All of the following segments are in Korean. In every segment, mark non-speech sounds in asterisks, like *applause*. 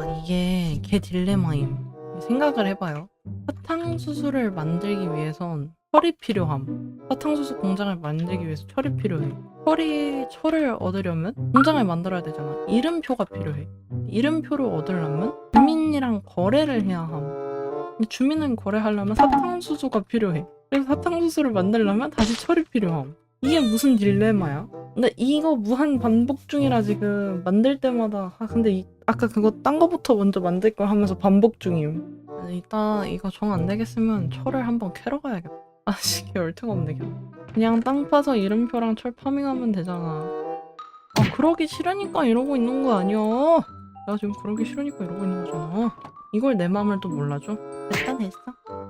아, 이게 개 딜레마임. 생각을 해봐요. 사탕수수를 만들기 위해선 철이 필요함. 사탕수수 공장을 만들기 위해서 철이 필요해. 철이 철을 얻으려면 공장을 만들어야 되잖아. 이름표가 필요해. 이름표를 얻으려면 주민이랑 거래를 해야 함. 주민은 거래하려면 사탕수수가 필요해. 그래서 사탕수수를 만들려면 다시 철이 필요함. 이게 무슨 딜레마야? 근데 이거 무한 반복 중이라 지금 만들 때마다 아 근데 이, 아까 그거 딴 거부터 먼저 만들 걸 하면서 반복 중임. 이따 이거 정 안 되겠으면 철을 한번 캐러 가야겠다. 아씨 개 얼트가 없네 그냥. 그냥 땅 파서 이름표랑 철 파밍하면 되잖아. 아 그러기 싫으니까 이러고 있는 거 아니야. 나 지금 그러기 싫으니까 이러고 있는 거잖아. 이걸 내 맘을 또 몰라줘? 됐다 됐어.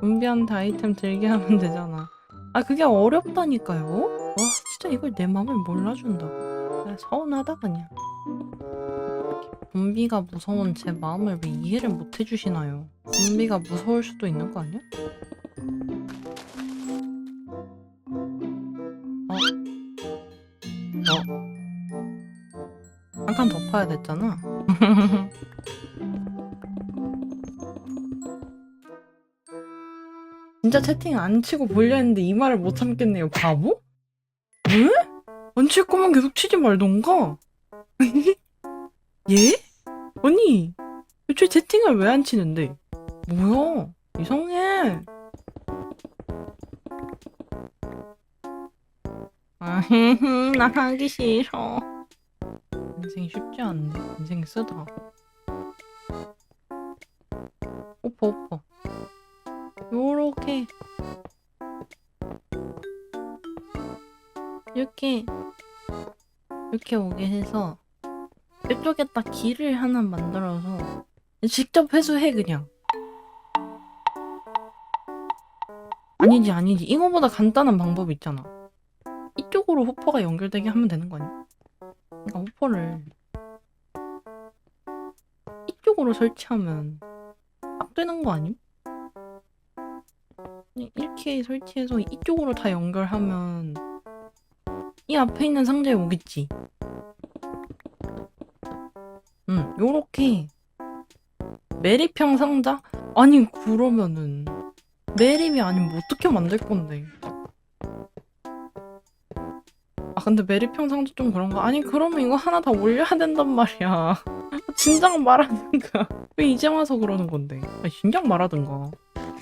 좀비한테 아이템 들게 하면 되잖아. 아 그게 어렵다니까요. 와 진짜 이걸 내 맘을 몰라준다. 아, 서운하다 그냥. 좀비가 무서운 제 마음을 왜 이해를 못 해주시나요? 좀비가 무서울 수도 있는 거 아니야? 어? 어? 더 파야 됐잖아. *laughs* 진짜 채팅 안 치고 보려 했는데 이 말을 못 참겠네요. 바보? 왜? 안칠 거면 계속 치지 말던가. *laughs* 예? 아니, 애초에 채팅을 왜 안 치는데? 뭐야? 이상해. 아, 나 하기 싫어. 인생 쉽지 않네. 인생 쓰다. 오퍼, 오퍼. 요렇게. 이렇게. 이렇게 오게 해서 이쪽에다 길을 하나 만들어서 직접 회수해 그냥 아니지 아니지 이거보다 간단한 방법이 있잖아 이쪽으로 호퍼가 연결되게 하면 되는 거 아니야? 그러니까 호퍼를 이쪽으로 설치하면 딱 되는 거 아님? 이렇게 설치해서 이쪽으로 다 연결하면 이 앞에 있는 상자에 오겠지 응, 요렇게 매립형 상자? 아니 그러면은 매립이 아니면 어떻게 만들 건데? 아 근데 매립형 상자 좀 그런가? 아니 그러면 이거 하나 다 올려야 된단 말이야. *laughs* 진작 말하든가. 왜 이제 와서 그러는 건데? 아니, 진작 말하든가.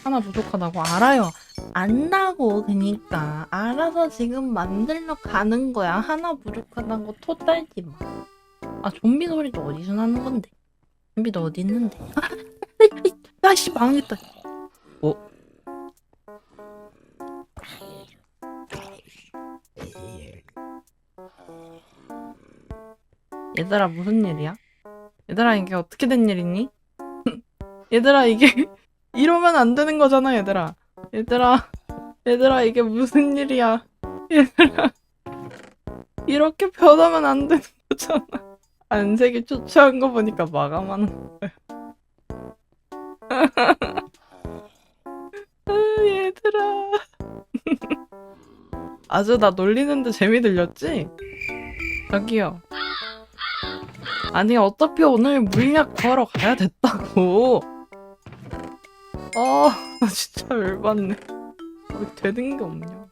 하나 부족하다고 알아요. 안다고 그니까 알아서 지금 만들러 가는 거야. 하나 부족하다고 토 떨지 마. 아 좀비 소리도 어디서 나는 건데? 좀비도 어디 있는데? *laughs* 아, 아씨 망했다. 어? 얘들아 무슨 일이야? 얘들아 이게 어떻게 된 일이니? *laughs* 얘들아 이게 *laughs* 이러면 안 되는 거잖아 얘들아. 얘들아 얘들아 이게 무슨 일이야? 얘들아 이렇게 변하면 안 되는 거잖아. 안색이 초췌한 거 보니까 마감하는 거야. *laughs* 아, 얘들아. *laughs* 아주 나 놀리는데 재미 들렸지? 저기요. 아니 어차피 오늘 물약 구하러 가야 됐다고. 아, *laughs* 나 진짜 열받네. 왜 되는 게 없냐.